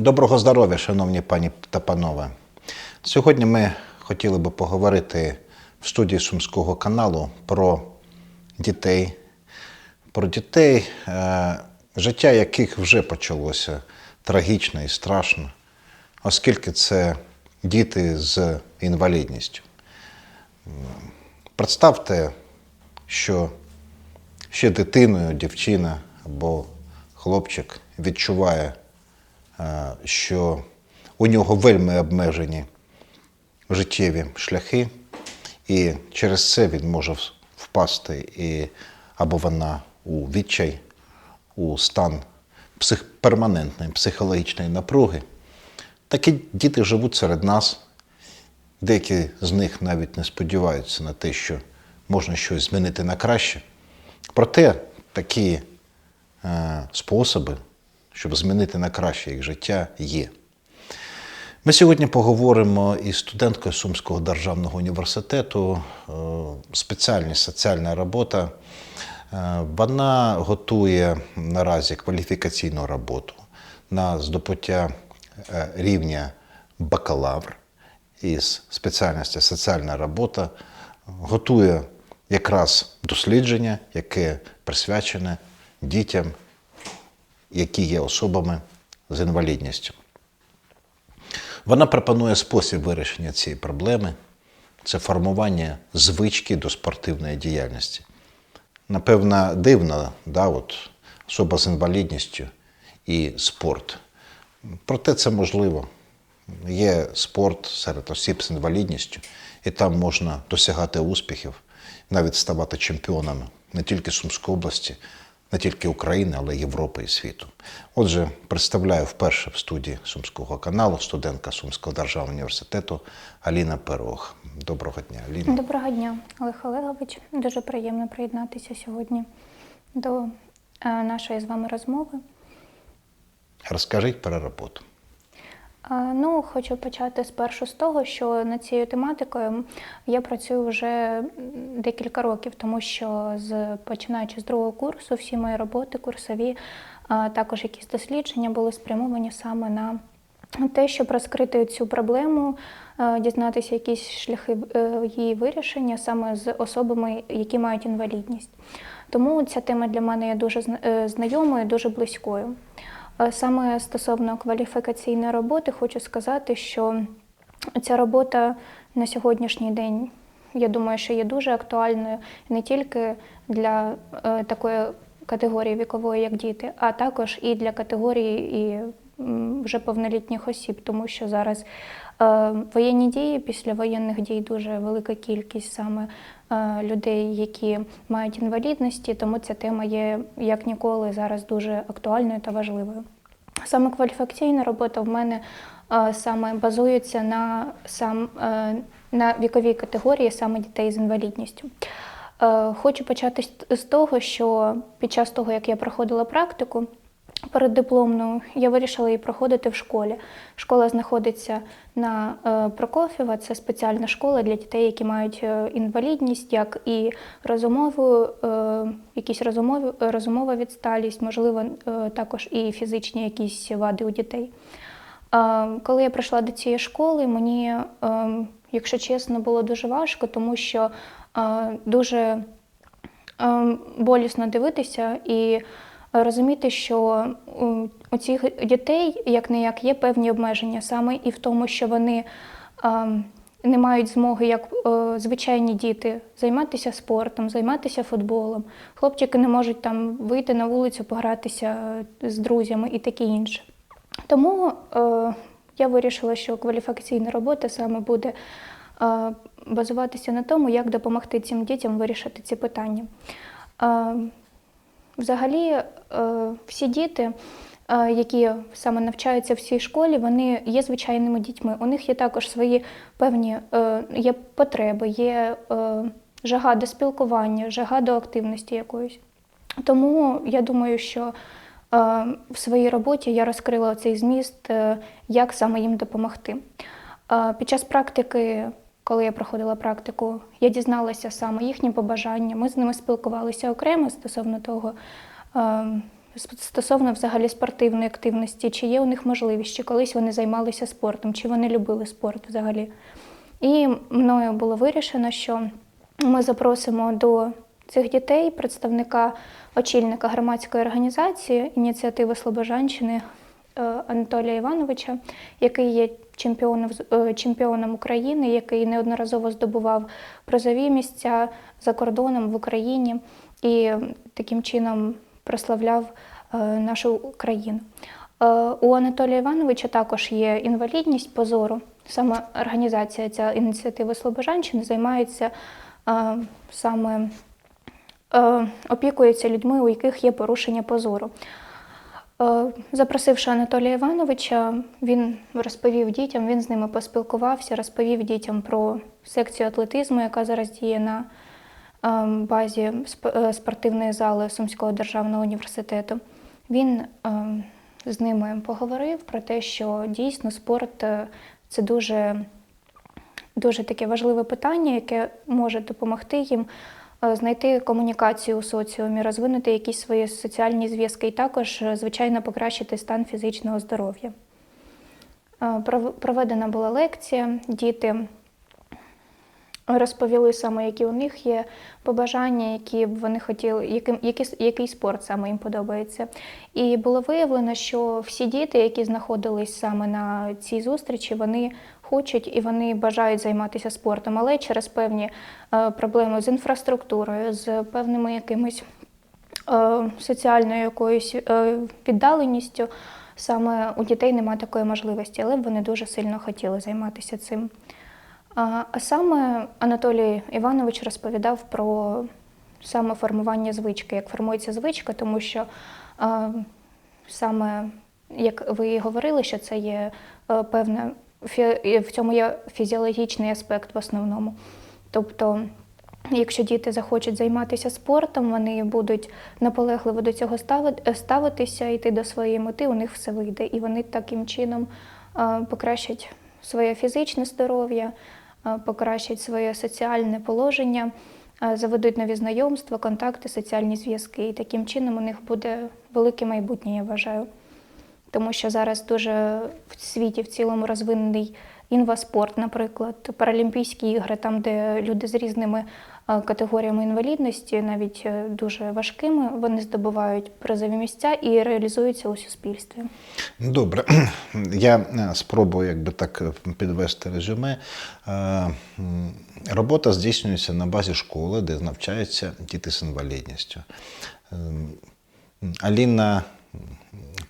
Доброго здоров'я, шановні пані та панове. Сьогодні ми хотіли би поговорити в студії Сумського каналу про дітей, про дітей, е, життя яких вже почалося трагічно і страшно, оскільки це діти з інвалідністю. Представте, що ще дитиною дівчина або хлопчик відчуває, що у нього вельми обмежені життєві шляхи, і через це він може впасти і або вона у відчай, у стан псих, перманентної психологічної напруги. Такі діти живуть серед нас. Деякі з них навіть не сподіваються на те, що можна щось змінити на краще. Проте такі е, способи, щоб змінити на краще їх життя, є. Ми сьогодні поговоримо із студенткою Сумського державного університету, е, спеціальність соціальна робота. Е, Вона готує наразі кваліфікаційну роботу на здобуття е, рівня бакалавр із спеціальності соціальна робота, готує якраз дослідження, яке присвячене дітям, які є особами з інвалідністю. Вона пропонує спосіб вирішення цієї проблеми це формування звички до спортивної діяльності. Напевно, дивно, да, от, особа з інвалідністю і спорт. Проте це можливо. Є спорт серед осіб з інвалідністю, і там можна досягати успіхів, навіть ставати чемпіонами не тільки Сумської області, не тільки України, але й Європи і світу. Отже, представляю вперше в студії Сумського каналу студентка Сумського державного університету Аліна Перох. Доброго дня, Аліна. Доброго дня, Олег Олегович. Дуже приємно приєднатися сьогодні до е, нашої з вами розмови. Розкажіть про роботу. Ну, хочу почати спершу з того, що над цією тематикою я працюю вже декілька років, тому що з починаючи з другого курсу, всі мої роботи курсові, також якісь дослідження були спрямовані саме на те, щоб розкрити цю проблему, дізнатися якісь шляхи е, її вирішення саме з особами, які мають інвалідність. Тому ця тема для мене є дуже е, знайомою, дуже близькою. Е, Саме стосовно кваліфікаційної роботи, хочу сказати, що ця робота на сьогоднішній день, я думаю, що є дуже актуальною не тільки для е, такої категорії вікової, як діти, а також і для категорії і вже повнолітніх осіб, тому що зараз е, воєнні дії, після воєнних дій дуже велика кількість саме людей, які мають інвалідності, тому ця тема є як ніколи зараз дуже актуальною та важливою. Саме кваліфікаційна робота в мене е, саме базується на сам е, на віковій категорії саме дітей з інвалідністю. Е, Хочу почати з того, що під час того, як я проходила практику переддипломну, я вирішила її проходити в школі. Школа знаходиться на е, Прокофєва, це спеціальна школа для дітей, які мають е, інвалідність, як і розумову, е, якісь розумові, розумова відсталість, можливо, також і фізичні якісь вади у дітей. Коли я прийшла до цієї школи, мені, якщо чесно, було дуже важко, тому що дуже болісно дивитися і розуміти, що у- цих дітей як не як є певні обмеження саме і в тому, що вони ем, не мають змоги, як е, звичайні діти, займатися спортом, займатися футболом. Хлопчики не можуть там вийти на вулицю, погратися з друзями і таке інше. Тому е, я вирішила, що кваліфікаційна робота саме буде е, базуватися на тому, як допомогти цим дітям вирішити ці питання. Взагалі, е, всі діти, е, які саме навчаються в цій школі, вони є звичайними дітьми. У них є також свої певні е, є потреби, є жага до спілкування, жага до активності якоїсь. Тому я думаю, що в своїй роботі я розкрила цей зміст, як саме їм допомогти. Під час практики, коли я проходила практику, я дізналася саме їхні побажання. Ми з ними спілкувалися окремо стосовно того, е, стосовно взагалі спортивної активності, чи є у них можливість, чи колись вони займалися спортом, чи вони любили спорт взагалі. І мною було вирішено, що ми запросимо до цих дітей представника очільника громадської організації ініціативи Слобожанщини Анатолія Івановича, який є чемпіоном, е, чемпіоном України, який неодноразово здобував призові місця за кордоном в Україні і таким чином прославляв е, нашу країну. Е, У Анатолія Івановича також є інвалідність по зору. Саме організація ця ініціативи Слобожанщини займається е, саме е, опікується людьми, у яких є порушення позору. Е, Запросивши Анатолія Івановича, він розповів дітям, він з ними поспілкувався, розповів дітям про секцію атлетизму, яка зараз діє на е, базі е, спортивної зали Сумського державного університету. Він е, з ними поговорив про те, що дійсно спорт е, це дуже дуже таке важливе питання, яке може допомогти їм знайти комунікацію у соціумі, розвинути якісь свої соціальні зв'язки і також, е, звичайно, покращити стан фізичного здоров'я. Е, Проведена була лекція, діти розповіли саме, які у них є побажання, які б вони хотіли, яким, який, який спорт саме їм подобається. І було виявлено, що всі діти, які знаходились саме на цій зустрічі, вони хочуть і вони бажають займатися спортом, але через певні е, проблеми з інфраструктурою, з певними якимись е, соціальною якоюсь е, віддаленістю. Саме у дітей немає такої можливості, але б вони дуже сильно хотіли займатися цим. А саме Анатолій Іванович розповідав про саме формування звички, як формується звичка, тому що саме, як ви і говорили, що це є е, певне, фі- в цьому є фізіологічний аспект в основному. Тобто, якщо діти захочуть займатися спортом, вони будуть наполегливо до цього ставитися, йти до своєї мети, у них все вийде. І вони таким чином е, покращать своє фізичне здоров'я, е, покращать своє соціальне положення, е, заведуть нові знайомства, контакти, соціальні зв'язки. І таким чином у них буде велике майбутнє, я вважаю. Тому що зараз дуже в світі в цілому розвинений інваспорт, наприклад, Паралімпійські ігри, там, де люди з різними е, категоріями інвалідності, навіть е, дуже важкими, вони здобувають призові місця і реалізуються у суспільстві. Ну, Добре, я е, спробую якби так підвести резюме. Робота здійснюється на базі школи, де навчаються діти з інвалідністю. Ем, Аліна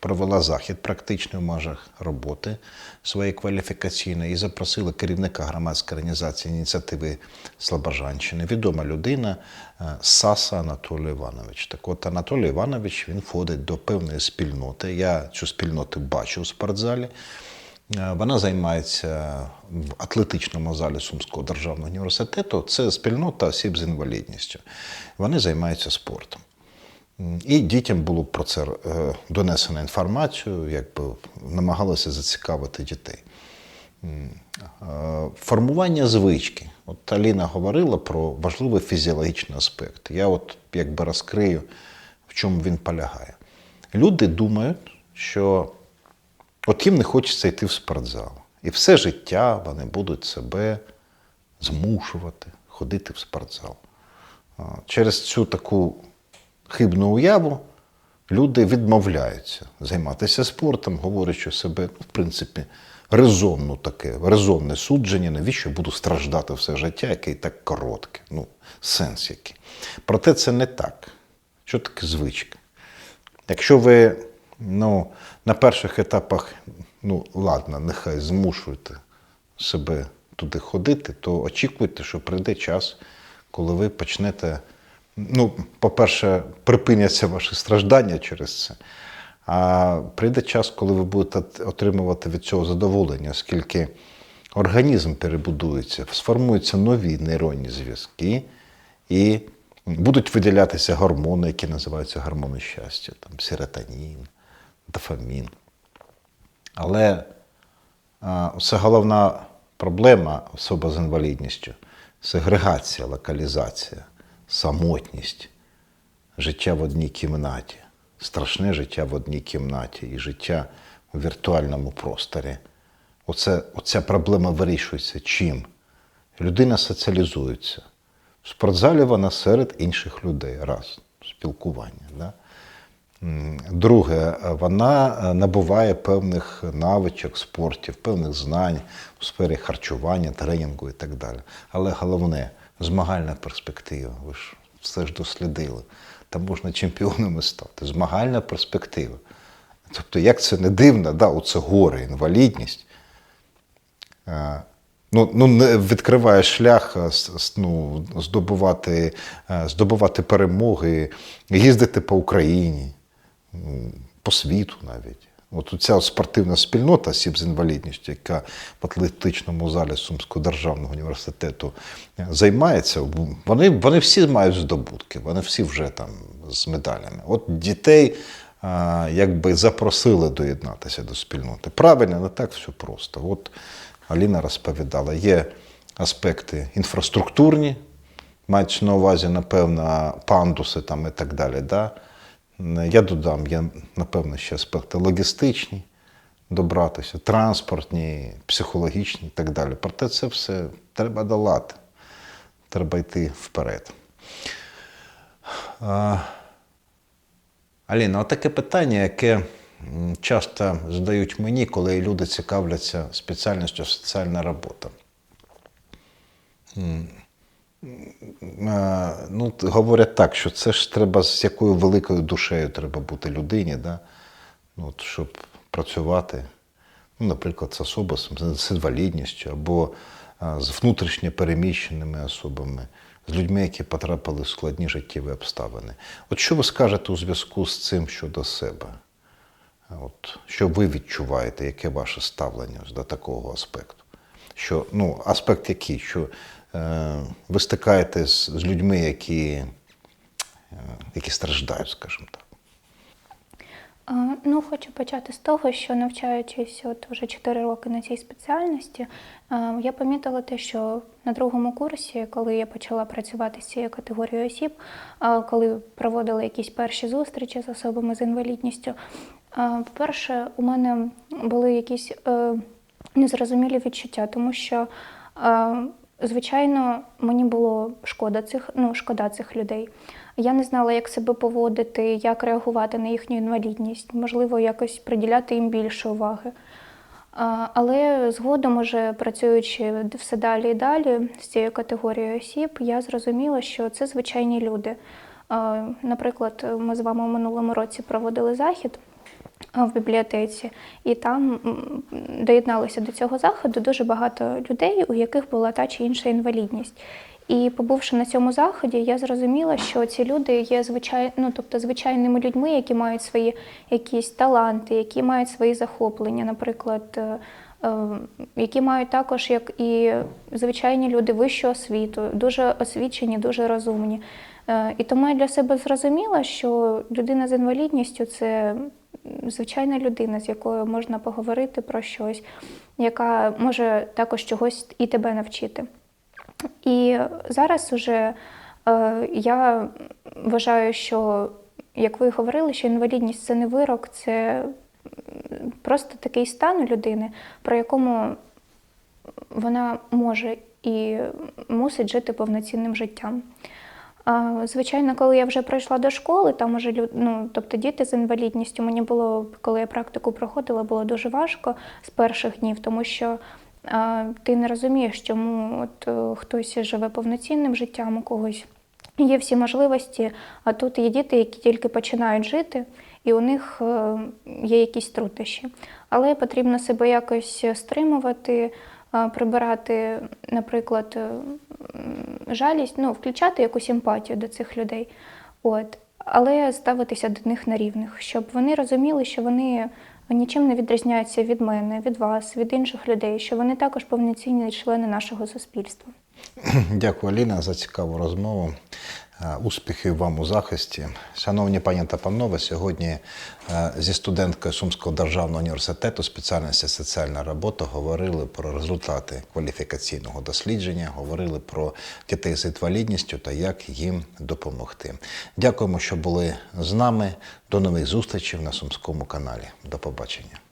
провела захід практичний в межах роботи своєї кваліфікаційної і запросила керівника громадської організації ініціативи Слобожанщини, відома людина е, Саса Анатолій Іванович. Так от Анатолій Іванович він входить до певної спільноти. Я цю спільноту бачу у спортзалі. Е, Вона займається в атлетичному залі Сумського державного університету. Це спільнота осіб з інвалідністю. Вони займаються спортом. І дітям було про це е, донесено інформацію, якби намагалися зацікавити дітей. Е, Формування звички. От Аліна говорила про важливий фізіологічний аспект. Я от якби розкрию, в чому він полягає. Люди думають, що от їм не хочеться йти в спортзал. І все життя вони будуть себе змушувати ходити в спортзал. Через цю таку хибну уяву люди відмовляються займатися спортом, говорячи себе, ну, в принципі, резонно таке, резонне судження, навіщо я буду страждати все життя, яке і так коротке. Ну, сенс який. Проте це не так. Що таке звичка? Якщо ви ну, на перших етапах, ну ладно, нехай змушуєте себе туди ходити, то очікуйте, що прийде час, коли ви почнете. Ну, по-перше, припиняться ваші страждання через це. А прийде час, коли ви будете отримувати від цього задоволення, оскільки організм перебудується, сформуються нові нейронні зв'язки, і будуть виділятися гормони, які називаються гормони щастя, там серотонін, дофамін. Але це головна проблема особа з інвалідністю сегрегація, локалізація, самотність, життя в одній кімнаті, страшне життя в одній кімнаті і життя у віртуальному просторі. Оце, оця проблема вирішується чим? Людина соціалізується. В спортзалі вона серед інших людей. Раз, спілкування. Да? Друге, вона е, набуває певних навичок, спортів, певних знань у сфері харчування, тренінгу і так далі. Але головне змагальна перспектива. Ви ж все ж дослідили. Там можна чемпіонами стати. Змагальна перспектива. Тобто, як це не дивно, да, оце горе, інвалідність. Е, Ну, ну, відкриває шлях е, ну, здобувати, е, здобувати перемоги, їздити по Україні, по світу навіть. От ця спортивна спільнота осіб з інвалідністю, яка в атлетичному залі Сумського державного університету е, займається, вони, вони всі мають здобутки, вони всі вже там з медалями. От дітей а, якби запросили доєднатися до спільноти. Правильно, не так все просто. От Аліна розповідала, є аспекти інфраструктурні, мається на увазі, напевно, пандуси там і так далі. Да? Я додам, є, напевно, ще аспекти логістичні, добратися, транспортні, психологічні і так далі. Проте це все треба долати. Треба йти вперед. А, Аліна, отаке питання, яке часто задають мені, коли люди цікавляться спеціальністю соціальна робота. Е, Ну, говорять так, що це ж треба з якою великою душею треба бути людині, да? ну, от, щоб працювати, ну, наприклад, з особами з інвалідністю або з внутрішньо переміщеними особами, з людьми, які потрапили в складні життєві обставини. От що ви скажете у зв'язку з цим щодо себе? От, що ви відчуваєте, яке ваше ставлення до такого аспекту? Що, ну, аспект який? Що е, ви стикаєтесь з людьми, які, е, які страждають, скажімо так. Ну, хочу почати з того, що навчаючись от вже 4 роки на цій спеціальності, я помітила те, що на другому курсі, коли я почала працювати з цією категорією осіб, коли проводила якісь перші зустрічі з особами з інвалідністю, а, по-перше, у мене були якісь е, незрозумілі відчуття, тому що е, Звичайно, мені було шкода цих, ну, шкода цих людей. Я не знала, як себе поводити, як реагувати на їхню інвалідність, можливо, якось приділяти їм більше уваги. Але згодом, уже працюючи все далі і далі з цією категорією осіб, я зрозуміла, що це звичайні люди. Наприклад, ми з вами у минулому році проводили захід в бібліотеці, і там доєдналося до цього заходу дуже багато людей, у яких була та чи інша інвалідність. І побувши на цьому заході, я зрозуміла, що ці люди є звичай... ну, тобто, звичайними людьми, які мають свої якісь таланти, які мають свої захоплення, наприклад, е, е, які мають також, як і звичайні люди вищого освіту, дуже освічені, дуже розумні. Е, І тому я для себе зрозуміла, що людина з інвалідністю це звичайна людина, з якою можна поговорити про щось, яка може також чогось і тебе навчити. І зараз уже е, я вважаю, що, як ви говорили, що інвалідність це не вирок, це просто такий стан у людини, про якому вона може і мусить жити повноцінним життям. Звичайно, коли я вже прийшла до школи, там уже ну, тобто діти з інвалідністю, мені було, коли я практику проходила, було дуже важко з перших днів, тому що ти не розумієш, чому от, е, хтось живе повноцінним життям, у когось є всі можливості, а тут є діти, які тільки починають жити, і у них е, є якісь труднощі. Але потрібно себе якось стримувати, прибирати, наприклад, е, жалість, ну, включати якусь емпатію до цих людей. От. Але ставитися до них на рівних, щоб вони розуміли, що вони нічим не відрізняються від мене, від вас, від інших людей, що вони також повноцінні члени нашого суспільства. Дякую, Аліна, за цікаву розмову. Е, Успіхів вам у захисті. Шановні пані та панове, сьогодні е, зі студенткою Сумського державного університету спеціальності соціальна робота говорили про результати кваліфікаційного дослідження, говорили про дітей з інвалідністю та як їм допомогти. Дякуємо, що були з нами. До нових зустрічей на Сумському каналі. До побачення.